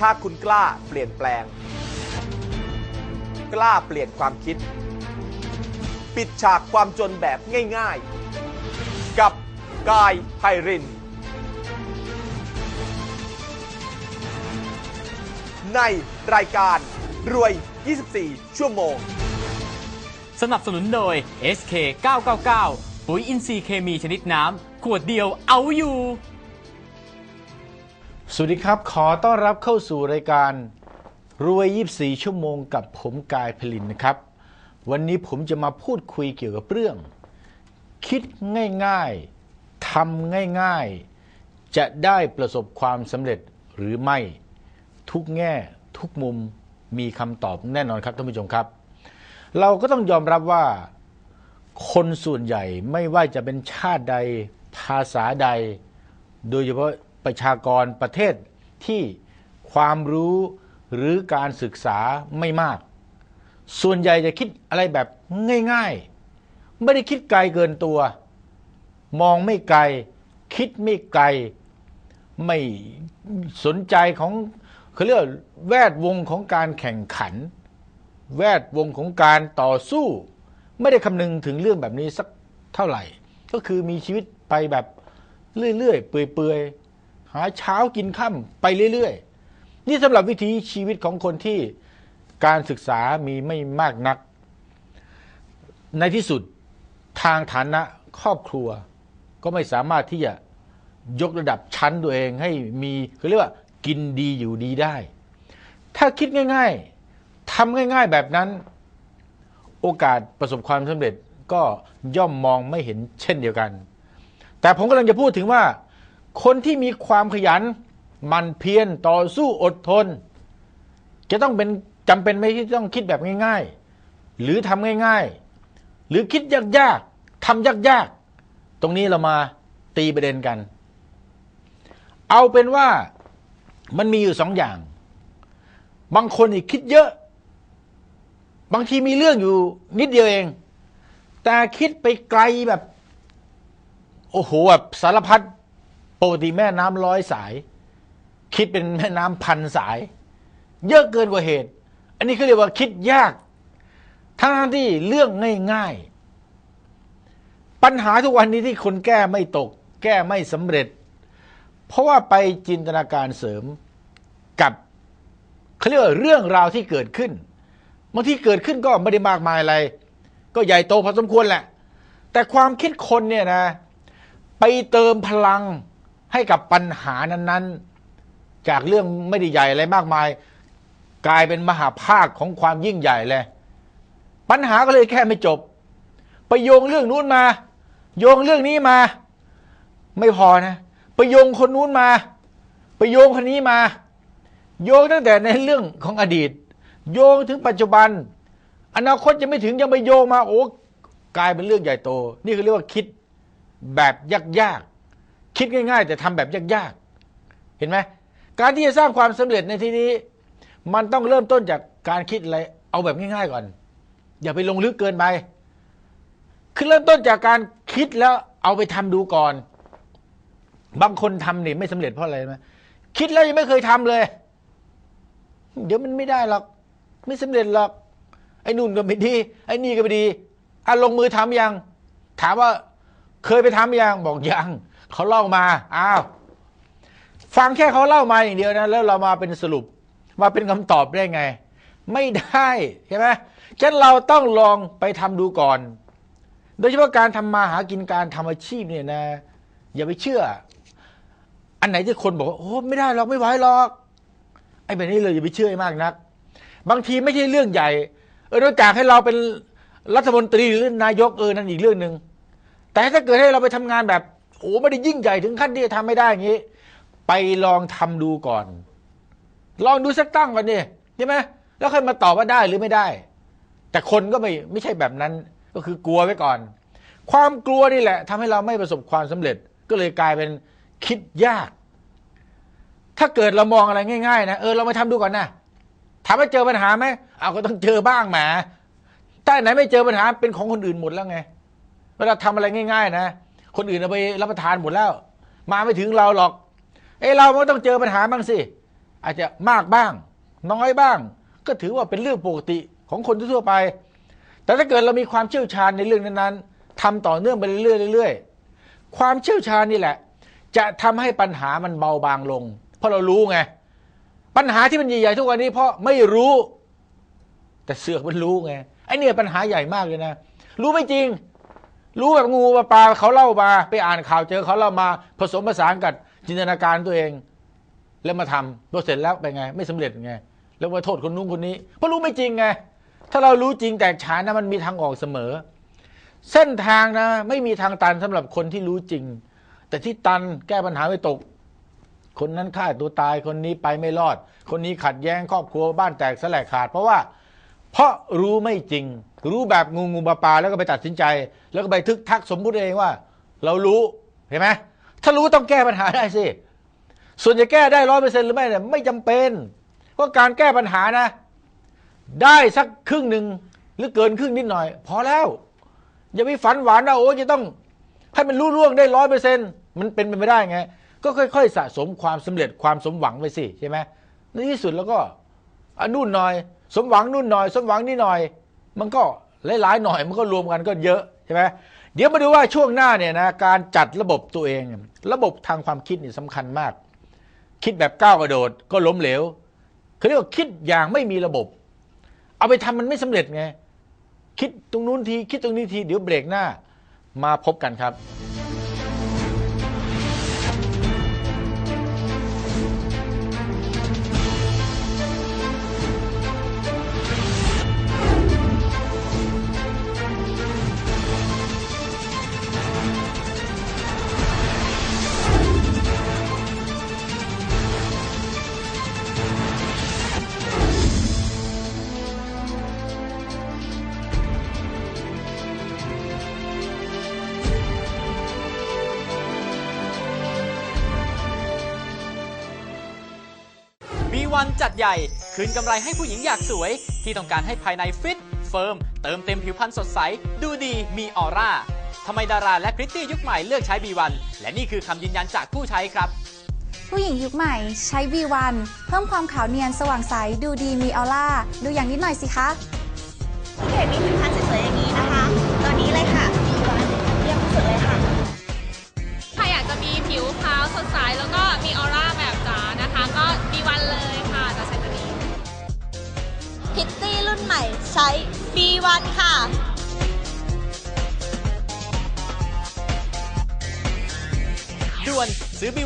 ถ้าคุณกล้าเปลี่ยนแปลง กล้าเปลี่ยนความคิด ปิดฉากความจนแบบง่ายๆ กับกายไพริน ในรายการรวย 24 ชั่วโมง สนับสนุนโดย SK 999 ปุ๋ยอินทรีย์เคมีชนิดน้ำ ขวดเดียวเอาอยู่ สวัสดีครับ ขอต้อนรับเข้าสู่รายการรวย 24 ชั่วโมงกับผมกายพลินนะครับ วันนี้ผมจะมาพูดคุยเกี่ยวกับเรื่อง คิดง่ายๆทำง่ายๆ จะได้ประสบความสำเร็จหรือไม่ ทุกแง่ทุกมุมมีคำตอบแน่นอนครับท่านผู้ชมครับ เราก็ต้องยอมรับว่า คนส่วนใหญ่ไม่ว่าจะเป็นชาติใดภาษาใด โดยเฉพาะ ประชากรประเทศที่ความรู้หรือการศึกษาไม่มาก ส่วนใหญ่จะคิดอะไรแบบง่ายๆ ไม่ได้คิดไกลเกินตัว มองไม่ไกล คิดไม่ไกล ไม่สนใจของเขาเรียกว่าแวดวงของการแข่งขัน แวดวงของการต่อสู้ ไม่ได้คำนึงถึงเรื่องแบบนี้สักเท่าไหร่ ก็คือมีชีวิตไปแบบเรื่อยๆเปื่อยๆ หาเช้ากินค่ำไปเรื่อยๆ นี่สำหรับวิถีชีวิตของคนที่การศึกษามีไม่มากนัก ในที่สุดทางฐานะครอบครัว ก็ไม่สามารถที่จะยกระดับชั้นตัวเองให้มีเขาเรียกว่ากินดีอยู่ดีได้ ถ้าคิดง่าย ๆทำง่าย ๆ แบบนั้น โอกาสประสบความสำเร็จก็ย่อมมองไม่เห็นเช่นเดียวกัน แต่ผมกำลังจะพูดถึงว่า คนที่มีความขยัน มันเพียรต่อสู้อดทน จะต้องเป็นจำเป็นไหมที่ต้องคิดแบบง่าย ๆ หรือทำง่ายๆ หรือคิดยากๆทำยากๆ ตรงนี้เรามาตีประเด็นกัน เอาเป็นว่ามันมีอยู่สองอย่าง บางคนนี่คิดเยอะ บางทีมีเรื่องอยู่นิดเดียวเอง แต่คิดไปไกลแบบ โอ้โหแบบสารพัด ปกติแม่น้ำร้อยสาย คิดเป็นแม่น้ำพันสาย เยอะเกินกว่าเหตุ อันนี้เขาเรียกว่าคิดยาก ทั้งที่เรื่องง่ายๆ ปัญหาทุกวันนี้ที่คนแก้ไม่ตก แก้ไม่สำเร็จ เพราะว่าไปจินตนาการเสริมกับเขาเรียกว่าเรื่องราวที่เกิดขึ้นบางที่เกิดขึ้นก็ไม่ได้มากมายอะไร ก็ใหญ่โตพอสมควรแหละ แต่ความคิดคนเนี่ยนะ ไปเติมพลัง ให้กับปัญหานั้น ๆ จากเรื่องไม่ได้ใหญ่อะไรมากมาย กลายเป็นมหาภาคของความยิ่งใหญ่เลยปัญหาก็เลยแค่ไม่จบ ไปโยงเรื่องนู้นมา โยงเรื่องนี้มา ไม่พอนะไปโยงคนนู้นมา ไปโยงคนนี้มา โยงตั้งแต่ในเรื่องของอดีต โยงถึงปัจจุบัน อนาคตยังไม่ถึงยังไปโยงมาโอ้กลายเป็นเรื่องใหญ่โต นี่คือเรียกว่าคิดแบบยาก คิดง่าย ๆ แต่ทำแบบยากๆ เห็นไหมการที่จะสร้างความสำเร็จในที่นี้ มันต้องเริ่มต้นจากการคิดอะไรเอาแบบง่าย ๆ ก่อน อย่าไปลงลึกเกินไปคือเริ่มต้นจากการคิดแล้วเอาไปทำดูก่อน บางคนทำนี่ไม่สำเร็จเพราะอะไรไหมคิดแล้วยังไม่เคยทำเลย เดี๋ยวมันไม่ได้หรอกไม่สำเร็จหรอกไอ้นู่นก็ไม่ดีไอ้นี่ก็ไม่ดีอะลงมือทำยัง ถามว่าเคยไปทำยังบอกยัง เขาเล่ามาอ้าวฟังแค่เขาเล่ามาอย่างเดียวนะแล้วเรามาเป็นสรุป มาเป็นคำตอบได้ไง ไม่ได้ใช่ไหมฉะนั้นเราต้องลองไปทำดูก่อน โดยเฉพาะการทำมาหากินการทำอาชีพเนี่ยนะ อย่าไปเชื่อ อันไหนที่คนบอกว่าโอ้ไม่ได้หรอกไม่ไหวหรอกไอ้แบบนี้เลยอย่าไปเชื่อมากนัก บางทีไม่ใช่เรื่องใหญ่ เออโดยจากให้เราเป็นรัฐมนตรีหรือนายกเออนั่นอีกเรื่องหนึ่งแต่ถ้าเกิดให้เราไปทำงานแบบ โอ้ไม่ได้ยิ่งใหญ่ถึงขั้นที่จะทำไม่ได้อย่างนี้ ไปลองทำดูก่อน ลองดูสักตั้งก่อนดิใช่ไหมแล้วค่อยมาตอบว่าได้หรือไม่ได้ แต่คนก็ไม่ไม่ใช่แบบนั้นก็คือกลัวไว้ก่อน ความกลัวนี่แหละทำให้เราไม่ประสบความสำเร็จ ก็เลยกลายเป็นคิดยาก ถ้าเกิดเรามองอะไรง่ายๆนะเออเรามาทำดูก่อนนะถามว่าเจอปัญหาไหมเอาก็ต้องเจอบ้างแหมถ้าไหนไม่เจอปัญหาเป็นของคนอื่นหมดแล้วไงเวลาทำอะไรง่าย ๆ นะ คนอื่นเอาไปรับประทานหมดแล้ว มาไม่ถึงเราหรอก เอ้เราก็ต้องเจอปัญหาบ้างสิ อาจจะมากบ้าง น้อยบ้าง ก็ถือว่าเป็นเรื่องปกติของคนทั่วไป แต่ถ้าเกิดเรามีความเชี่ยวชาญในเรื่องนั้นๆทำต่อเนื่องไปเรื่อยๆเรื่อยๆความเชี่ยวชาญนี่แหละ จะทำให้ปัญหามันเบาบางลง เพราะเรารู้ไง ปัญหาที่มันใหญ่ๆทุกวันนี้เพราะไม่รู้ แต่เสือกมันรู้ไงไอ้เนี่ยปัญหาใหญ่มากเลยนะ รู้ไม่จริง รู้แบบงูปลาเขาเล่ามา ไปอ่านข่าวเจอเขาเล่ามาผสมผสานกับจินตนาการตัวเอง แล้วมาทำพอเสร็จแล้วเป็นไง ไม่สำเร็จไง แล้วมาโทษคนนู้นคนนี้เพราะรู้ไม่จริงไง ถ้าเรารู้จริงแตกฉานนะมันมีทางออกเสมอ เส้นทางนะ ไม่มีทางตันสำหรับคนที่รู้จริง แต่ที่ตันแก้ปัญหาไม่ตก คนนั้นฆ่าตัวตายคนนี้ไปไม่รอด คนนี้ขัดแย้งครอบครัวบ้านแตกสลายขาด เพราะว่า เพราะรู้ไม่จริง รู้แบบงูงูปลาปลาแล้วก็ไปตัดสินใจ แล้วก็ไปทึกทักสมมุติเองว่า เรารู้เห็นไหมถ้ารู้ต้องแก้ปัญหาได้สิส่วนจะแก้ได้ร้อยเปอร์เซ็นต์หรือไม่เนี่ยไม่จำเป็นเพราะการแก้ปัญหานะ ได้สักครึ่งหนึ่งหรือเกินครึ่งนิดหน่อย พอแล้ว อย่าไปฝันหวานนะโอ้จะต้องให้มันรู้ล่วงได้ร้อยเปอร์เซ็นต์มันเป็นไปไม่ได้ไงก็ค่อย ๆ สะสมความสำเร็จความสมหวังไปสิใช่ไหมในที่สุดแล้วก็อนนู่นหน่อย สมหวังนู่นหน่อย สมหวังนี่หน่อย มันก็หลายๆหน่อยมันก็รวมกันก็เยอะใช่ไหมเดี๋ยวมาดูว่าช่วงหน้าเนี่ยนะการจัดระบบตัวเอง ระบบทางความคิดนี่สำคัญมาก คิดแบบก้าวกระโดดก็ล้มเหลวเขาเรียกว่าคิดอย่างไม่มีระบบ เอาไปทำมันไม่สำเร็จไง คิดตรงนู้นทีคิดตรงนี้ทีเดี๋ยวเบรกหน้ามาพบกันครับ B1 จัดใหญ่ คืนกำไรให้ผู้หญิงอยากสวย ที่ต้องการให้ภายในฟิต เฟิร์ม เติมเต็มผิวพรรณสดใส ดูดีมีออร่าทำไมดาราและพริตตี้ยุคใหม่เลือกใช้ B1 และนี่คือคำยืนยันจากผู้ใช้ครับ ผู้หญิงยุคใหม่ใช้ V1 เพิ่มความขาวเนียนสว่างใส ดูดีมีออร่า ดูอย่างนิดหน่อยสิคะเพจมีผลิตภัณฑ์สวย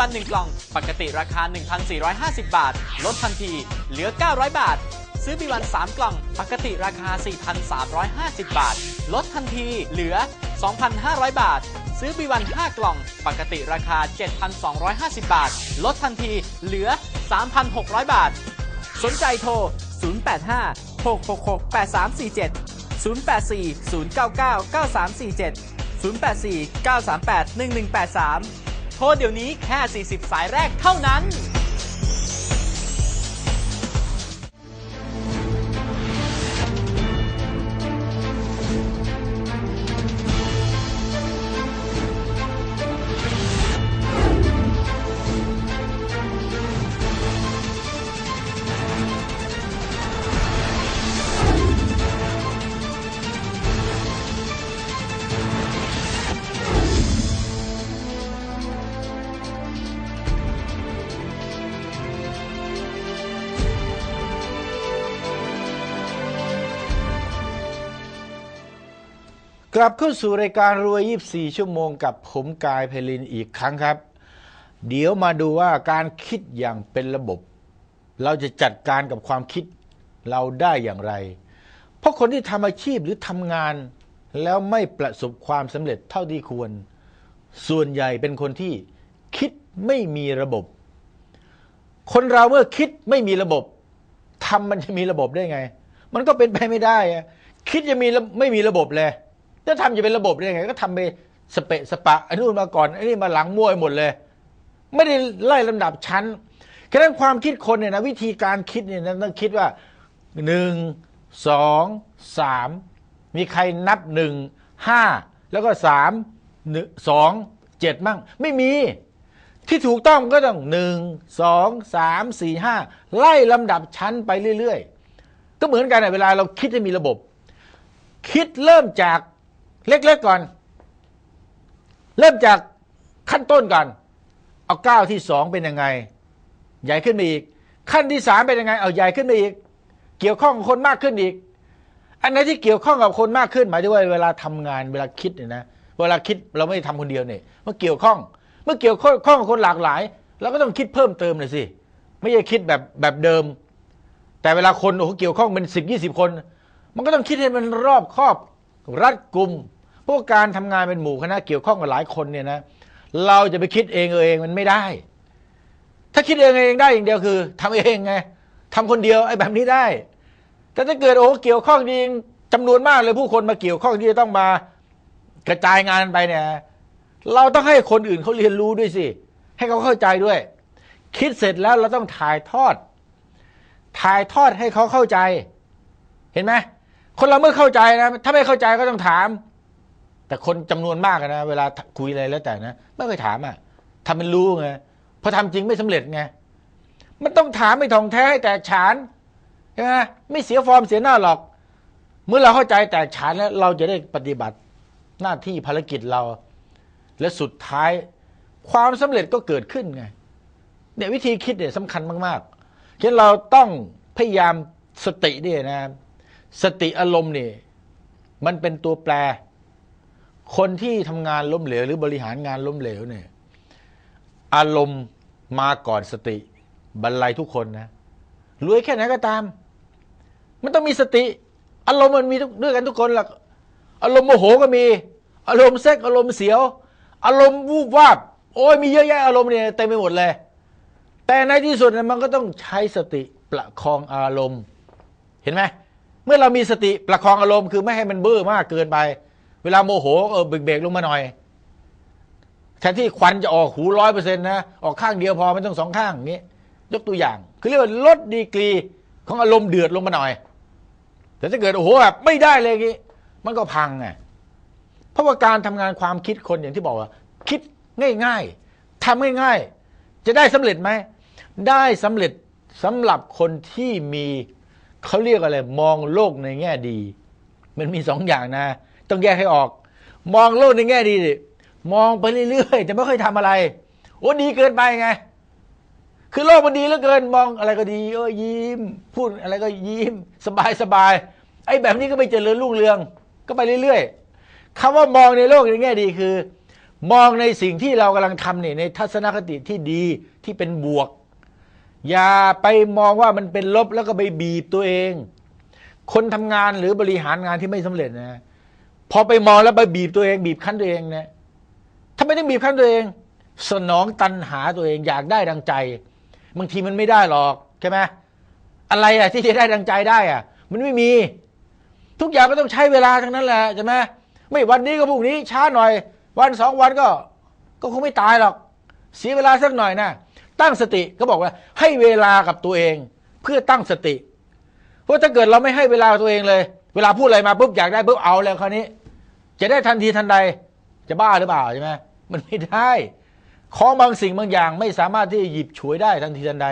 ซื้อ B1 กล่อง ปกติราคา 1,450 บาท ลดทันที เหลือ 900 บาท ซื้อ B1 3กล่อง ปกติราคา 4,350 บาท ลดทันทีเหลือ 2,500 บาท ซื้อ B1 5กล่อง ปกติราคา 7,250 บาท ลดทันทีเหลือ 3,600 บาท สนใจโทร 085 666 8347 084 099 9347 084 938 1183 ทรเดี๋ยวนี้แค่ 40 สายแรกเท่านั้น กลับเข้าสู่รายการรวย 24 ชั่วโมงกับผมกายเพลินอีกครั้งครับ เดี๋ยวมาดูว่าการคิดอย่างเป็นระบบ เราจะจัดการกับความคิดเราได้อย่างไร เพราะคนที่ทำอาชีพหรือทำงาน แล้วไม่ประสบความสำเร็จเท่าที่ควร ส่วนใหญ่เป็นคนที่คิดไม่มีระบบ คนเราเมื่อคิดไม่มีระบบทำมันจะมีระบบได้ไง มันก็เป็นไปไม่ได้ คิดจะมีไม่มีระบบเลย จะทำจะเป็นระบบได้ยังไง ก็ทำไปสเปะสปะอันนู้นมาก่อนอันนี้มาหลังมั่วไปหมดเลย ไม่ได้ไล่ลำดับชั้นแค่นั้นความคิดคนเนี่ยนะวิธีการคิดเนี่ยนะต้องคิดว่าหนึ่งสองสามมีใครนับหนึ่งห้าแล้วก็สามหนึ่งสองเจ็ดมั่ง ไม่มี ที่ถูกต้องก็ต้องหนึ่งสองสามสี่ห้าไล่ลำดับชั้นไปเรื่อย ๆ ก็เหมือนกันอะเวลาเราคิดให้มีระบบ คิดเริ่มจาก เล็กๆก่อน เริ่มจากขั้นต้นก่อน เอาก้าวที่สองเป็นยังไง ใหญ่ขึ้นไปอีก ขั้นที่สามเป็นยังไง เอาใหญ่ขึ้นไปอีก เกี่ยวข้องกับคนมากขึ้นอีก อันไหนที่เกี่ยวข้องกับคนมากขึ้นหมายถึงว่าเวลาทำงานเวลาคิดเนี่ยนะเวลาคิดเราไม่ได้ทำคนเดียวเนี่ยมันเกี่ยวข้อง เมื่อเกี่ยวข้องกับคนหลากหลายเราก็ต้องคิดเพิ่มเติมเลยสิไม่ใช่คิดแบบแบบเดิม แต่เวลาคนโอ้เกี่ยวข้องเป็นสิบยี่สิบคน มันก็ต้องคิดให้มันรอบครอบ รัดกลุ่มพราะการทำงานเป็นหมู่คณะเกี่ยวข้องกับหลายคนเนี่ยนะเราจะไปคิดเองเออเองมันไม่ได้ ถ้าคิดเองเองได้อย่างเดียวคือทำเองไงทำคนเดียวไอ้แบบนี้ได้ แต่ถ้าเกิดโอ้เกี่ยวข้องจริงจำนวนมากเลยผู้คนมาเกี่ยวข้องที่จะต้องมากระจายงานไปเนี่ยเราต้องให้คนอื่นเขาเรียนรู้ด้วยสิ ให้เขาเข้าใจด้วย คิดเสร็จแล้วเราต้องถ่ายทอด ถ่ายทอดให้เขาเข้าใจ เห็นไหม คนเราเมื่อเข้าใจนะ ถ้าไม่เข้าใจก็ต้องถาม แต่คนจำนวนมากนะ เวลาคุยอะไรแล้วแต่นะไม่เคยถามอะทำเป็นรู้ไงพอทำจริงไม่สำเร็จไงมันต้องถามไม่ท่องแท้ให้แตกฉานใช่ไหมไม่เสียฟอร์มเสียหน้าหรอก เมื่อเราเข้าใจแตกฉานแล้ว เราจะได้ปฏิบัติหน้าที่ภารกิจเรา และสุดท้ายความสำเร็จก็เกิดขึ้นไงเนี่ยวิธีคิดเนี่ยสำคัญมากๆฉะนั้นเราต้องพยายามสติเนี่ยนะ สติอารมณ์นี่มันเป็นตัวแปร คนที่ทำงานล้มเหลว หรือบริหารงานล้มเหลวเนี่ยอารมณ์มาก่อนสติบรรลัยทุกคนนะรวยแค่ไหนก็ตาม มันต้องมีสติ อารมณ์มันมีด้วยกันทุกคนหลักอารมณ์โมโหก็มี อารมณ์เซ็กอารมณ์เสียว อารมณ์วูบวาบโอ้ยมีเยอะแยะอารมณ์เนี่ยเต็มไปหมดเลย แต่ในที่สุดมันก็ต้องใช้สติประคองอารมณ์ เห็นไหม เมื่อเรามีสติประคองอารมณ์คือไม่ให้มันเบ้อมากเกินไป เวลาโมโหเออเบรกๆลงมาหน่อยแทนที่ควันจะออกหูร้อยเปอร์เซ็นต์นะออกข้างเดียวพอไม่ต้องสองข้างอย่างนี้ ยกตัวอย่าง คือเรียกว่าลดดีกรีของอารมณ์เดือดลงมาหน่อย แต่ถ้าเกิดโอ้โหแบบไม่ได้เลยนี้มันก็พังไงเพราะว่าการทำงานความคิดคนอย่างที่บอกว่า คิดง่ายๆทำง่ายๆ จะได้สำเร็จไหมได้สำเร็จสำหรับคนที่มี เขาเรียกอะไร มองโลกในแง่ดี มันมีสองอย่างนะ ต้องแยกให้ออก มองโลกในแง่ดีดิมองไปเรื่อยๆแต่ไม่ค่อยทำอะไรโอ้ดีเกินไปไง คือโลกมันดีเหลือเกินมองอะไรก็ดีเออยิ้ม พูดอะไรก็ยิ้ม สบายสบายไอ้แบบนี้ก็ไม่เจริญรุ่งเรือง ก็ไปเรื่อยๆคำว่ามองในโลกในแง่ดีคือ มองในสิ่งที่เรากำลังทำเนี่ยในทัศนคติที่ดีที่เป็นบวก อย่าไปมองว่ามันเป็นลบแล้วก็ไปบีบตัวเอง คนทำงานหรือบริหารงานที่ไม่สำเร็จนะพอไปมองแล้วไปบีบตัวเอง บีบคั้นตัวเองนะถ้าไม่ต้บีบคั้นตัวเอง สนองตันหาตัวเอง อยากได้ดังใจ บางทีมันไม่ได้หรอกใช่ไหมอะไรอะที่จะได้ดังใจได้อะมันไม่มี ทุกอย่างก็ต้องใช้เวลาทั้งนั้นแหละใช่ไหมไม่วันนี้ก็พรุ่งนี้ช้าหน่อย วันสองวันก็ ก็คงไม่ตายหรอก เสียเวลาสักหน่อยนะ ตั้งสติก็บอกว่า ให้เวลากับตัวเอง เพื่อตั้งสติ เพราะถ้าเกิดเราไม่ให้เวลาตัวเองเลย เวลาพูดอะไรมาปุ๊บอยากได้ปุ๊บเอาแล้วคราวนี้ จะได้ทันทีทันใดจะบ้าหรือเปล่าใช่ไหมมันไม่ได้ของบางสิ่งบางอย่างไม่สามารถที่จะหยิบฉวยได้ทันทีทันใด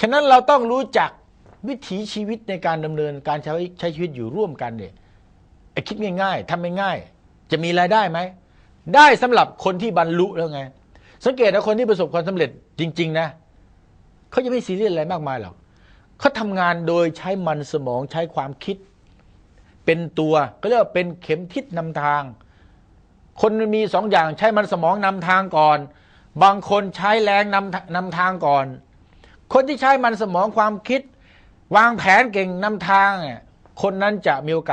ฉะนั้นเราต้องรู้จักวิถีชีวิตในการดำเนินการใช้ใช้ชีวิตอยู่ร่วมกันเนี่ยคิดง่ายๆทำง่ายๆจะมีรายได้ไหม ได้สำหรับคนที่บรรลุแล้วไง สังเกตนะคนที่ประสบความสำเร็จจริง ๆ นะเขาจะไม่ซีเรียสอะไรมากมายหรอกเขาทำงานโดยใช้มันสมองใช้ความคิด เป็นตัวก็เรียกว่าเป็นเข็มทิศนำทาง คนมันมีสองอย่างใช้มันสมองนำทางก่อน บางคนใช้แรงนำนำทางก่อน คนที่ใช้มันสมองความคิด วางแผนเก่งนำทาง คนนั้นจะมีโอกาส